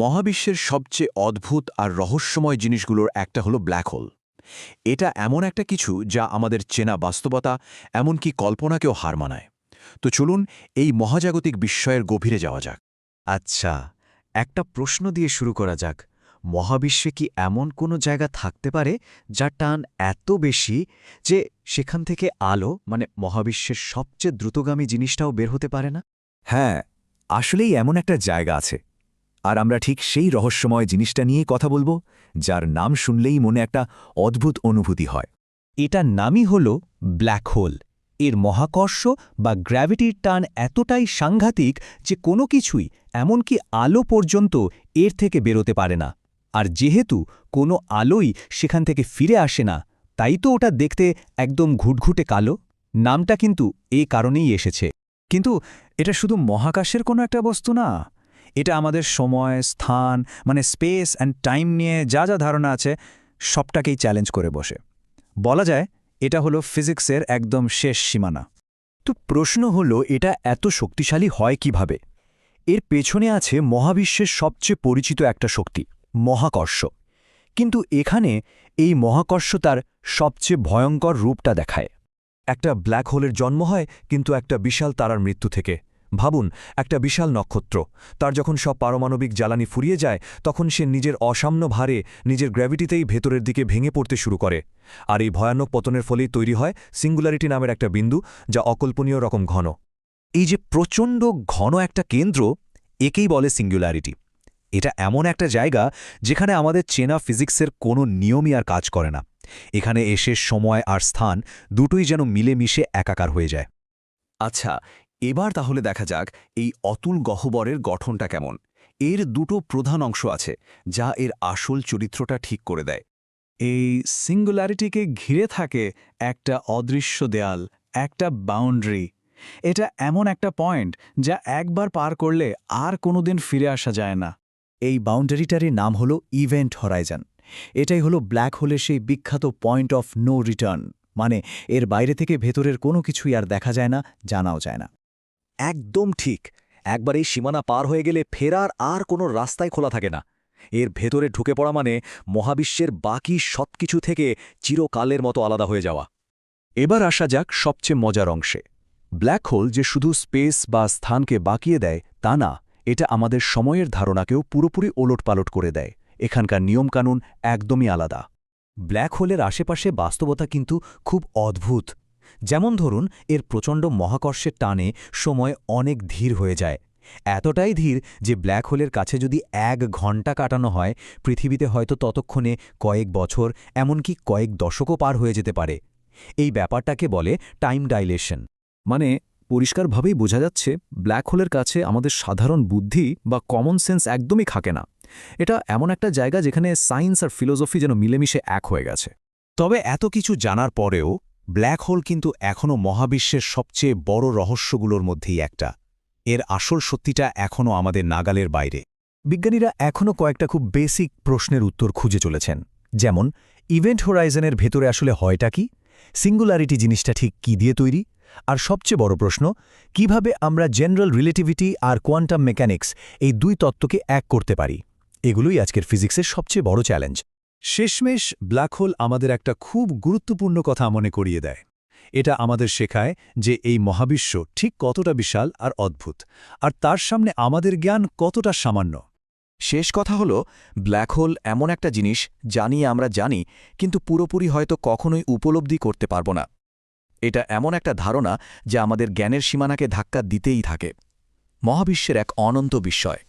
মহাবিশ্বের সবচেয়ে অদ্ভুত আর রহস্যময় জিনিসগুলোর একটা হলো ব্ল্যাক হোল এটা এমন একটা কিছু যা আমাদের চেনা বাস্তবতা এমনকি কল্পনাকেও হার মানায়। তো চলুন এই মহাজাগতিক বিস্ময়ের গভীরে যাওয়া যাক। আচ্ছা একটা প্রশ্ন দিয়ে শুরু করা যাক। মহাবিশ্বে কি এমন কোনো জায়গা থাকতে পারে যার টান এত বেশি যে সেখান থেকে আলো মানে মহাবিশ্বের সবচেয়ে দ্রুতগামী জিনিসটাও বের হতে পারে না? হ্যাঁ আসলেই এমন একটা জায়গা আছে। আর আমরা ঠিক সেই রহস্যময় জিনিসটা নিয়েই কথা বলব, যার নাম শুনলেই মনে একটা অদ্ভুত অনুভূতি হয়। এটার নামই হল ব্ল্যাক হোল। এর মহাকর্ষ বা গ্র্যাভিটির টান এতটাই সাংঘাতিক যে কোনো কিছুই, এমনকি আলো পর্যন্ত, এর থেকে বেরোতে পারে না। আর যেহেতু কোনো আলোই সেখান থেকে ফিরে আসে না, তাই তো ওটা দেখতে একদম ঘুটঘুটে কালো। নামটা কিন্তু এই কারণেই এসেছে। কিন্তু এটা শুধু মহাকাশের কোনো একটা বস্তু না। এটা আমাদের সময়, স্থান মানে স্পেস অ্যান্ড টাইম নিয়ে যা যা ধারণা আছে, সবটাকেই চ্যালেঞ্জ করে বসে। বলা যায়, এটা হলো ফিজিক্সের একদম শেষ সীমানা। তো প্রশ্ন হলো, এটা এত শক্তিশালী হয় কীভাবে? এর পেছনে আছে মহাবিশ্বের সবচেয়ে পরিচিত একটা শক্তি, মহাকর্ষ। কিন্তু এখানে এই মহাকর্ষ তার সবচেয়ে ভয়ঙ্কর রূপটা দেখায়। একটা ব্ল্যাক হোলের জন্ম হয়, কিন্তু একটা বিশাল তারার মৃত্যু থেকে। ভাবুন, একটা বিশাল নক্ষত্র। তার যখন সব পারমাণবিক জ্বালানি ফুরিয়ে যায়, তখন সে নিজের অসাম্য ভারে নিজের গ্র্যাভিটিতেই ভেতরের দিকে ভেঙে পড়তে শুরু করে। আর এই ভয়ানক পতনের ফলেই তৈরি হয় সিঙ্গুলারিটি নামের একটা বিন্দু, যা অকল্পনীয় রকম ঘন। এই যে প্রচণ্ড ঘন একটা কেন্দ্র, একেই বলে সিঙ্গুলারিটি। এটা এমন একটা জায়গা যেখানে আমাদের চেনা ফিজিক্সের কোনো নিয়মই আর কাজ করে না। এখানে এসে সময় আর স্থান দুটোই যেন মিলেমিশে একাকার হয়ে যায়। আচ্ছা এবার তাহলে দেখা যাক এই অতুল গহ্বরের গঠনটা কেমন। এর দুটো প্রধান অংশ আছে, যা এর আসল চরিত্রটা ঠিক করে দেয়। এই সিঙ্গুলারিটিকে ঘিরে থাকে একটা অদৃশ্য দেয়াল, একটা বাউন্ডারি এটা এমন একটা পয়েন্ট যা একবার পার করলে আর কোনোদিন ফিরে আসা যায় না। এই বাউন্ডারিটারই নাম হল ইভেন্ট হরাইজান এটাই হলো ব্ল্যাক হোলের সেই বিখ্যাত পয়েন্ট অফ নো রিটার্ন মানে এর বাইরে থেকে ভেতরের কোনো কিছুই আর দেখা যায় না, জানাও যায় না। একদম ঠিক। একবার এই সীমানা পার হয়ে গেলে ফেরার আর কোনো রাস্তায় খোলা থাকে না। এর ভেতরে ঢুকে পড়া মানে মহাবিশ্বের বাকি সবকিছু থেকে চিরকালের মতো আলাদা হয়ে যাওয়া। এবার আসা যাক সবচেয়ে মজার অংশে। ব্ল্যাক হোল যে শুধু স্পেস বা স্থানকে বাকিয়ে দেয়, তা না, এটা আমাদের সময়ের ধারণাকেও পুরোপুরি ওলটপালট করে দেয়। এখানকার নিয়মকানুন একদমই আলাদা। ব্ল্যাক হোলের আশেপাশে বাস্তবতা কিন্তু খুব অদ্ভুত। যেমন ধরুন, এর প্রচণ্ড মহাকর্ষের টানে সময় অনেক ধীর হয়ে যায়। এতটাই ধীর যে ব্ল্যাক হোলের কাছে যদি এক ঘণ্টা কাটানো হয়, পৃথিবীতে হয়তো ততক্ষণে কয়েক বছর, এমনকি কয়েক দশকও পার হয়ে যেতে পারে। এই ব্যাপারটাকে বলে টাইম ডাইলেশন। মানে পরিষ্কারভাবেই বোঝা যাচ্ছে, ব্ল্যাক হোলের কাছে আমাদের সাধারণ বুদ্ধি বা কমন সেন্স একদমই খাকে না। এটা এমন একটা জায়গা যেখানে সায়েন্স আর ফিলোসফি যেন মিলেমিশে এক হয়ে গেছে। তবে এত কিছু জানার পরেও ব্ল্যাক হোল কিন্তু এখনও মহাবিশ্বের সবচেয়ে বড় রহস্যগুলোর মধ্যেই একটা। এর আসল সত্যিটা এখনও আমাদের নাগালের বাইরে। বিজ্ঞানীরা এখনও কয়েকটা খুব বেসিক প্রশ্নের উত্তর খুঁজে চলেছেন। যেমন, ইভেন্ট হোরাইজনের ভেতরে আসলে হয়টা কি? সিঙ্গুলারিটি জিনিসটা ঠিক কি দিয়ে তৈরি? আর সবচেয়ে বড় প্রশ্ন, কীভাবে আমরা জেনারেল রিলেটিভিটি আর কোয়ান্টাম মেকানিক্স এই দুই তত্ত্বকে এক করতে পারি? এগুলোই আজকের ফিজিক্সের সবচেয়ে বড় চ্যালেঞ্জ। শেষমেশ ব্ল্যাক হোল আমাদের একটা খুব গুরুত্বপূর্ণ কথা মনে করিয়ে দেয়। এটা আমাদের শেখায় যে এই মহাবিশ্ব ঠিক কতটা বিশাল আর অদ্ভুত, আর তার সামনে আমাদের জ্ঞান কতটা সামান্য। শেষ কথা হল, ব্ল্যাক হোল এমন একটা জিনিস জানিয়ে আমরা জানি, কিন্তু পুরোপুরি হয়তো কখনোই উপলব্ধি করতে পারব না। এটা এমন একটা ধারণা যা আমাদের জ্ঞানের সীমানাকে ধাক্কা দিতেই থাকে। মহাবিশ্বের এক অনন্ত বিস্ময়।